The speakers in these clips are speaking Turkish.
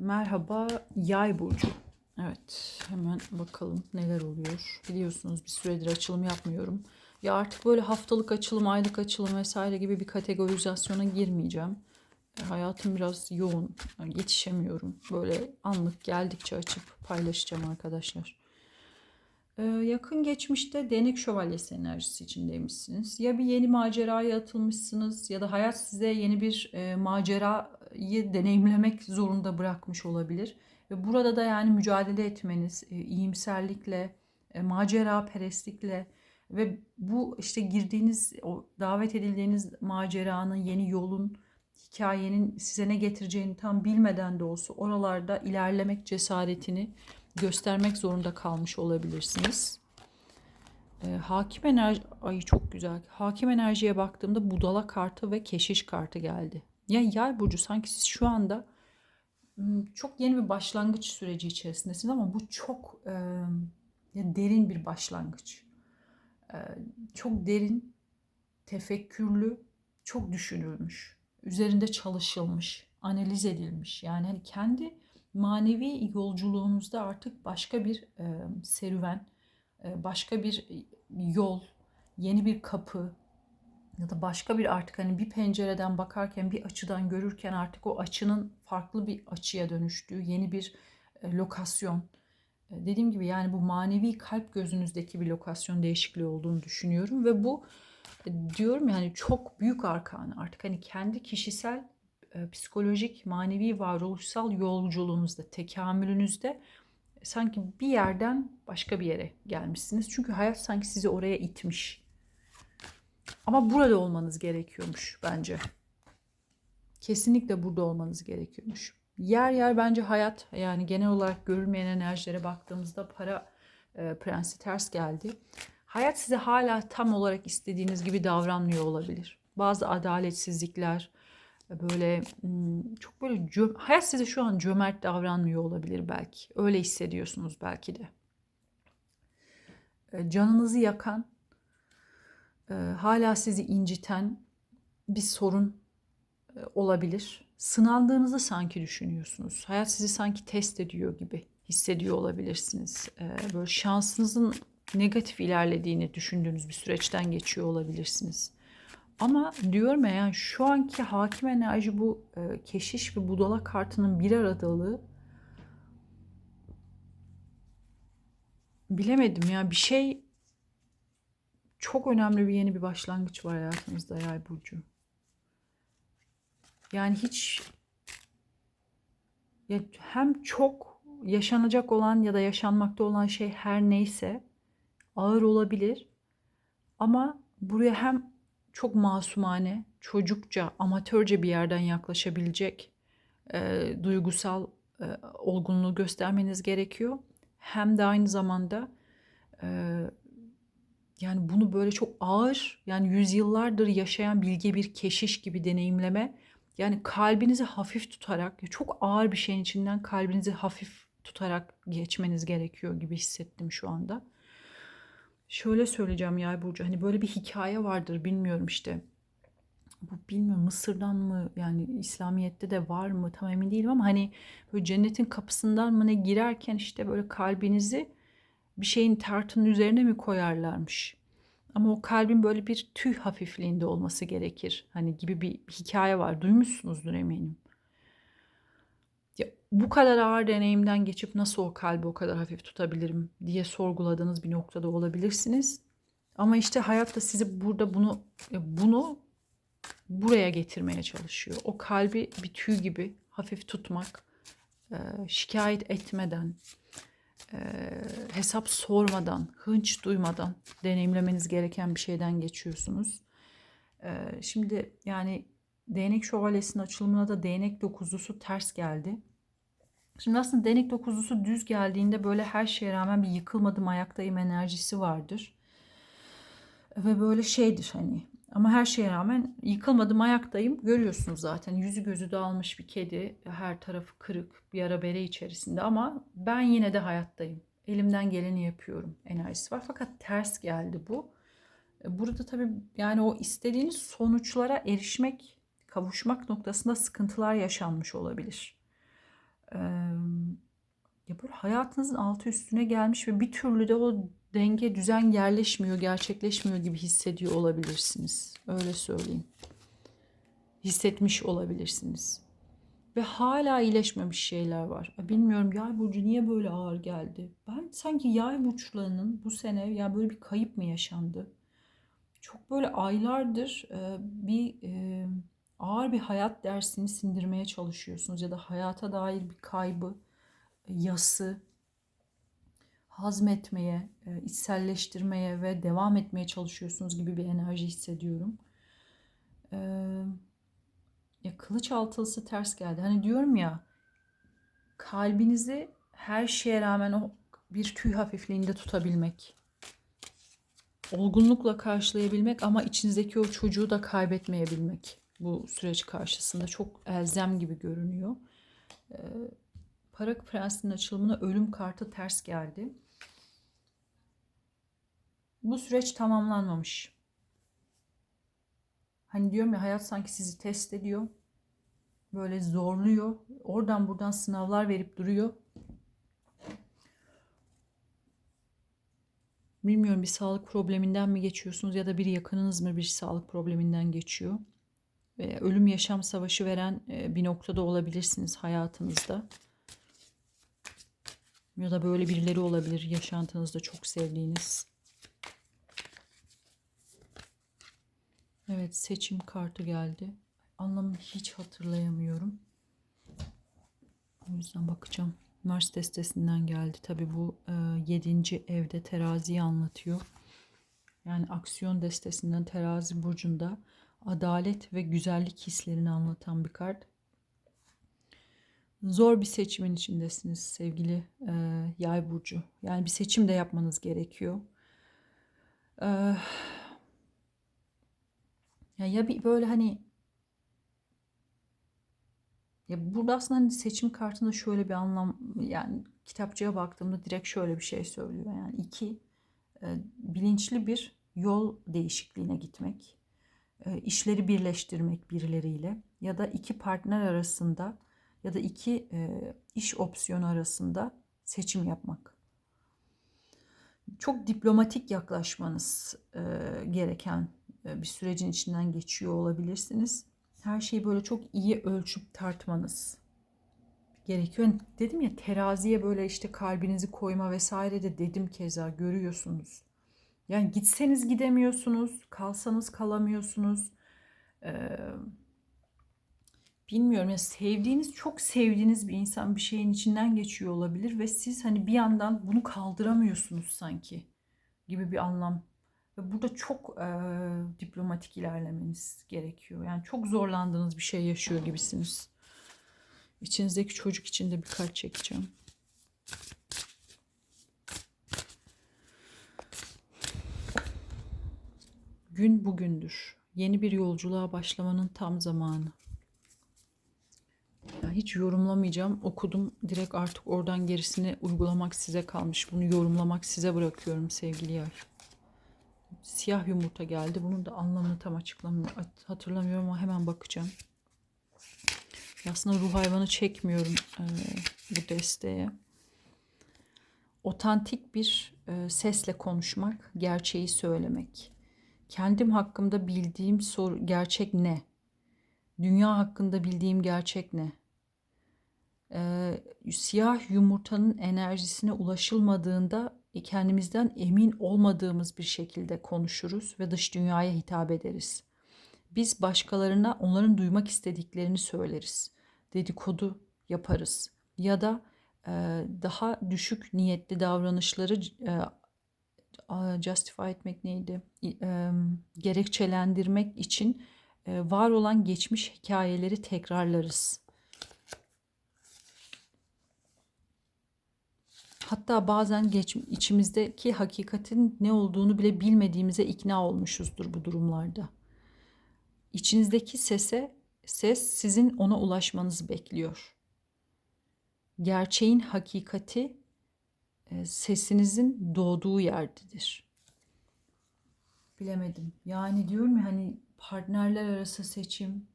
Merhaba Yay burcu. Evet, hemen bakalım neler oluyor. Biliyorsunuz bir süredir açılım yapmıyorum. Ya artık böyle haftalık açılım, aylık açılım vesaire gibi bir kategorizasyona girmeyeceğim. E, hayatım biraz yoğun, yani yetişemiyorum. Böyle anlık geldikçe açıp paylaşacağım arkadaşlar. Ee, yakın geçmişte değnek şövalyesi enerjisi içindeymişsiniz. Ya bir yeni maceraya atılmışsınız ya da hayat size yeni bir e, macerayı deneyimlemek zorunda bırakmış olabilir. Ve burada da yani mücadele etmeniz, e, iyimserlikle, e, macera perestlikle ve bu işte girdiğiniz, o davet edildiğiniz maceranın, yeni yolun, hikayenin size ne getireceğini tam bilmeden de olsa oralarda ilerlemek cesaretini göstermek zorunda kalmış olabilirsiniz. Ee, hakim enerji, ay çok güzel. Hakim enerjiye baktığımda budala kartı ve keşiş kartı geldi. Ya yay burcu sanki siz şu anda çok yeni bir başlangıç süreci içerisindesiniz ama bu çok e, derin bir başlangıç. E, çok derin, tefekkürlü, çok düşünülmüş, üzerinde çalışılmış, analiz edilmiş. Yani hani kendi manevi yolculuğunuzda artık başka bir e, serüven, e, başka bir yol, yeni bir kapı ya da başka bir artık hani bir pencereden bakarken bir açıdan görürken artık o açının farklı bir açıya dönüştüğü yeni bir e, lokasyon. E, dediğim gibi yani bu manevi kalp gözünüzdeki bir lokasyon değişikliği olduğunu düşünüyorum ve bu e, diyorum yani çok büyük arkanı artık hani kendi kişisel psikolojik, manevi, varoluşsal yolculuğunuzda, tekamülünüzde sanki bir yerden başka bir yere gelmişsiniz. Çünkü hayat sanki sizi oraya itmiş. Ama burada olmanız gerekiyormuş bence. Kesinlikle burada olmanız gerekiyormuş. Yer yer bence hayat yani genel olarak görülmeyen enerjilere baktığımızda para e, prensi ters geldi. Hayat size hala tam olarak istediğiniz gibi davranmıyor olabilir. Bazı adaletsizlikler, böyle hmm, çok böyle hayat size şu an cömert davranmıyor olabilir belki. Öyle hissediyorsunuz belki de. E, canınızı yakan, e, hala sizi inciten bir sorun e, olabilir. Sınandığınızı sanki düşünüyorsunuz. Hayat sizi sanki test ediyor gibi hissediyor olabilirsiniz. Böyle şansınızın negatif ilerlediğini düşündüğünüz bir süreçten geçiyor olabilirsiniz. Ama diyorum ya yani şu anki hakim enerji bu e, keşiş ve budala kartının bir aradalığı bilemedim ya bir şey çok önemli bir yeni bir başlangıç var hayatımızda Yay burcu. Yani hiç ya hem çok yaşanacak olan ya da yaşanmakta olan şey her neyse ağır olabilir ama buraya hem çok masumane, çocukça, amatörce bir yerden yaklaşabilecek e, duygusal e, olgunluğu göstermeniz gerekiyor. Hem de aynı zamanda e, yani bunu böyle çok ağır, yani yüzyıllardır yaşayan bilge bir keşiş gibi deneyimleme. Yani kalbinizi hafif tutarak, çok ağır bir şeyin içinden kalbinizi hafif tutarak geçmeniz gerekiyor gibi hissettim şu anda. Şöyle söyleyeceğim Yay Burcu hani böyle bir hikaye vardır bilmiyorum işte. Bu bilmiyorum Mısır'dan mı yani İslamiyet'te de var mı tam emin değilim ama hani böyle cennetin kapısından mı ne girerken işte böyle kalbinizi bir şeyin tartının üzerine mi koyarlarmış? Ama o kalbin böyle bir tüy hafifliğinde olması gerekir. Hani gibi bir hikaye var. Duymuşsunuzdur eminim ya bu kadar ağır deneyimden geçip nasıl o kalbi o kadar hafif tutabilirim diye sorguladığınız bir noktada olabilirsiniz. Ama işte hayat da sizi burada bunu bunu buraya getirmeye çalışıyor. O kalbi bir tüy gibi hafif tutmak, e, şikayet etmeden, hesap sormadan, hınç duymadan deneyimlemeniz gereken bir şeyden geçiyorsunuz. E, şimdi yani değnek şövalyesinin açılımına da değnek dokuzlusu ters geldi. Şimdi aslında denek dokuzlusu düz geldiğinde böyle her şeye rağmen bir yıkılmadım ayaktayım enerjisi vardır. Ve böyle şeydir hani ama her şeye rağmen yıkılmadım ayaktayım. Görüyorsunuz zaten yüzü gözü dağılmış bir kedi. Her tarafı kırık bir ara bere içerisinde ama ben yine de hayattayım. Elimden geleni yapıyorum enerjisi var. Fakat ters geldi bu. Burada tabii yani o istediğiniz sonuçlara erişmek, kavuşmak noktasında sıkıntılar yaşanmış olabilir. Ee, ya böyle hayatınızın altı üstüne gelmiş ve bir türlü de o denge, düzen yerleşmiyor, gerçekleşmiyor gibi hissediyor olabilirsiniz. Öyle söyleyeyim. Hissetmiş olabilirsiniz. Ve hala iyileşmemiş şeyler var. Bilmiyorum yay burcu niye böyle ağır geldi? Ben sanki yay burçlarının bu sene ya böyle bir kayıp mı yaşandı? Çok böyle aylardır e, bir e, ağır bir hayat dersini sindirmeye çalışıyorsunuz ya da hayata dair bir kaybı, yası hazmetmeye, e, içselleştirmeye ve devam etmeye çalışıyorsunuz gibi bir enerji hissediyorum. Eee ya kılıç altılısı ters geldi. Hani diyorum ya kalbinizi her şeye rağmen o bir tüy hafifliğinde tutabilmek. Olgunlukla karşılayabilmek ama içinizdeki o çocuğu da kaybetmeyebilmek bu süreç karşısında çok elzem gibi görünüyor. Ee, para prensinin açılımına ölüm kartı ters geldi. Bu süreç tamamlanmamış. Hani diyorum ya hayat sanki sizi test ediyor. Böyle zorluyor. Oradan buradan sınavlar verip duruyor. Bilmiyorum bir sağlık probleminden mi geçiyorsunuz ya da bir yakınınız mı bir sağlık probleminden geçiyor. Ölüm yaşam savaşı veren e, bir noktada olabilirsiniz hayatınızda. Ya da böyle birileri olabilir yaşantınızda çok sevdiğiniz. Evet seçim kartı geldi. Anlamını hiç hatırlayamıyorum. O yüzden bakacağım. Mars destesinden geldi. Tabi bu e, 7. evde teraziyi anlatıyor. Yani aksiyon destesinden terazi burcunda adalet ve güzellik hislerini anlatan bir kart. Zor bir seçimin içindesiniz sevgili e, yay burcu. Yani bir seçim de yapmanız gerekiyor. Eee ya, ya bir böyle hani ya burada aslında hani seçim kartında şöyle bir anlam yani kitapçıya baktığımda direkt şöyle bir şey söylüyor. Yani iki e, bilinçli bir yol değişikliğine gitmek, e, işleri birleştirmek birileriyle ya da iki partner arasında ya da iki e, iş opsiyonu arasında seçim yapmak. Çok diplomatik yaklaşmanız e, gereken bir sürecin içinden geçiyor olabilirsiniz. Her şeyi böyle çok iyi ölçüp tartmanız gerekiyor. Dedim ya teraziye böyle işte kalbinizi koyma vesaire de dedim keza görüyorsunuz. Yani gitseniz gidemiyorsunuz, kalsanız kalamıyorsunuz. Ee, bilmiyorum ya sevdiğiniz, çok sevdiğiniz bir insan bir şeyin içinden geçiyor olabilir ve siz hani bir yandan bunu kaldıramıyorsunuz sanki gibi bir anlam burada çok e, diplomatik ilerlemeniz gerekiyor. Yani çok zorlandığınız bir şey yaşıyor gibisiniz. İçinizdeki çocuk için de bir kart çekeceğim. Gün bugündür. Yeni bir yolculuğa başlamanın tam zamanı. Ya hiç yorumlamayacağım. Okudum. Direkt artık oradan gerisini uygulamak size kalmış. Bunu yorumlamak size bırakıyorum sevgili yay siyah yumurta geldi. Bunun da anlamını tam açıklamıyorum, hatırlamıyorum ama hemen bakacağım. Aslında ruh hayvanı çekmiyorum e, bu desteğe. Otantik bir e, sesle konuşmak, gerçeği söylemek. Kendim hakkında bildiğim soru, gerçek ne? Dünya hakkında bildiğim gerçek ne? Ee, siyah yumurtanın enerjisine ulaşılmadığında e, kendimizden emin olmadığımız bir şekilde konuşuruz ve dış dünyaya hitap ederiz. Biz başkalarına onların duymak istediklerini söyleriz. Dedikodu yaparız ya da e, daha düşük niyetli davranışları e, justify etmek neydi? E, gerekçelendirmek için e, var olan geçmiş hikayeleri tekrarlarız. Hatta bazen geç, içimizdeki hakikatin ne olduğunu bile bilmediğimize ikna olmuşuzdur bu durumlarda. İçinizdeki sese, ses sizin ona ulaşmanızı bekliyor. Gerçeğin hakikati e, sesinizin doğduğu yerdedir. Bilemedim. Yani diyorum ya hani partnerler arası seçim,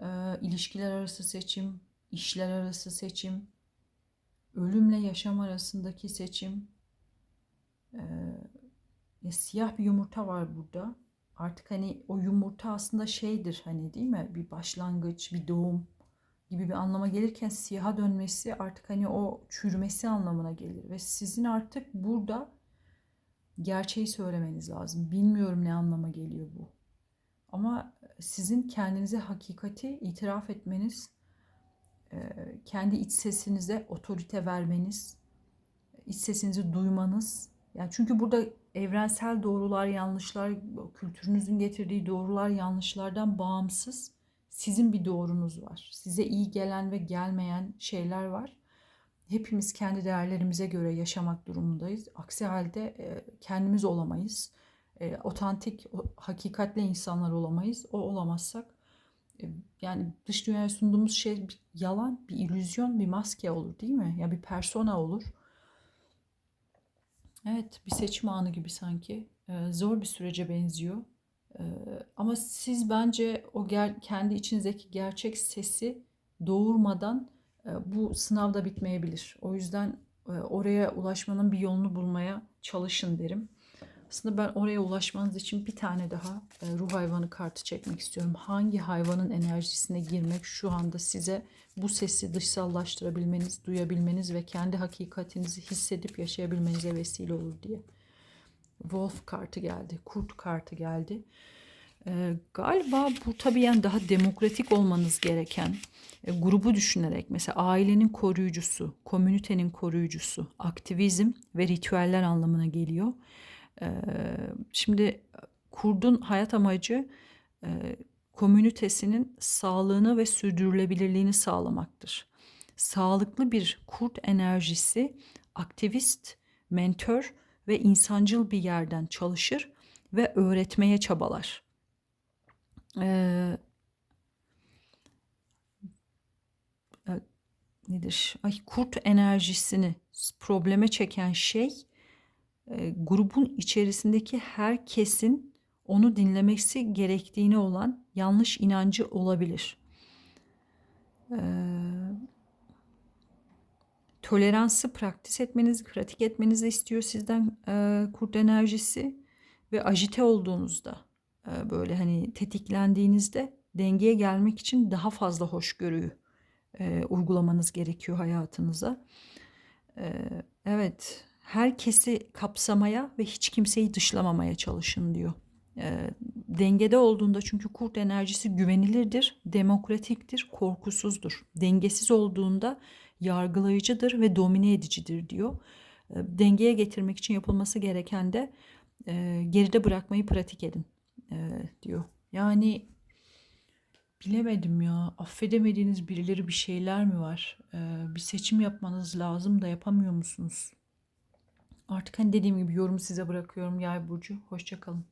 e, ilişkiler arası seçim, işler arası seçim, ölümle yaşam arasındaki seçim. Ya siyah bir yumurta var burada. Artık hani o yumurta aslında şeydir hani değil mi? Bir başlangıç, bir doğum gibi bir anlama gelirken siyaha dönmesi artık hani o çürümesi anlamına gelir ve sizin artık burada gerçeği söylemeniz lazım. Bilmiyorum ne anlama geliyor bu. Ama sizin kendinize hakikati itiraf etmeniz, e, kendi iç sesinize otorite vermeniz, iç sesinizi duymanız. Yani çünkü burada evrensel doğrular, yanlışlar, kültürünüzün getirdiği doğrular, yanlışlardan bağımsız sizin bir doğrunuz var. Size iyi gelen ve gelmeyen şeyler var. Hepimiz kendi değerlerimize göre yaşamak durumundayız. Aksi halde e, kendimiz olamayız. E, otantik, hakikatle insanlar olamayız. O olamazsak e, yani dış dünyaya sunduğumuz şey bir yalan, bir illüzyon, bir maske olur değil mi? Ya bir persona olur. Evet, bir seçim anı gibi sanki. Zor bir sürece benziyor. Ama siz bence o ger- kendi içinizdeki gerçek sesi doğurmadan bu sınav da bitmeyebilir. O yüzden oraya ulaşmanın bir yolunu bulmaya çalışın derim. Aslında ben oraya ulaşmanız için bir tane daha ruh hayvanı kartı çekmek istiyorum. Hangi hayvanın enerjisine girmek şu anda size bu sesi dışsallaştırabilmeniz, duyabilmeniz ve kendi hakikatinizi hissedip yaşayabilmenize vesile olur diye. Wolf kartı geldi, kurt kartı geldi. Ee, galiba bu tabii yani daha demokratik olmanız gereken e, grubu düşünerek mesela ailenin koruyucusu, komünitenin koruyucusu, aktivizm ve ritüeller anlamına geliyor. Şimdi kurdun hayat amacı e, komünitesinin sağlığını ve sürdürülebilirliğini sağlamaktır. Sağlıklı bir kurt enerjisi aktivist, mentor ve insancıl bir yerden çalışır ve öğretmeye çabalar. Ee, e, nedir? Ay kurt enerjisini probleme çeken şey grubun içerisindeki herkesin onu dinlemesi gerektiğine olan yanlış inancı olabilir. Ee, toleransı praktis etmenizi, pratik etmenizi istiyor sizden e, kurt enerjisi ve ajite olduğunuzda e, böyle hani tetiklendiğinizde dengeye gelmek için daha fazla hoşgörüyü e, uygulamanız gerekiyor hayatınıza. E, evet, herkesi kapsamaya ve hiç kimseyi dışlamamaya çalışın diyor. E, dengede olduğunda çünkü kurt enerjisi güvenilirdir, demokratiktir, korkusuzdur. Dengesiz olduğunda yargılayıcıdır ve domine edicidir diyor. E, dengeye getirmek için yapılması gereken de e, geride bırakmayı pratik edin e, diyor. Yani bilemedim ya. Affedemediğiniz birileri bir şeyler mi var? E, bir seçim yapmanız lazım da yapamıyor musunuz? Artık hani dediğim gibi yorum size bırakıyorum Yay burcu. Hoşçakalın.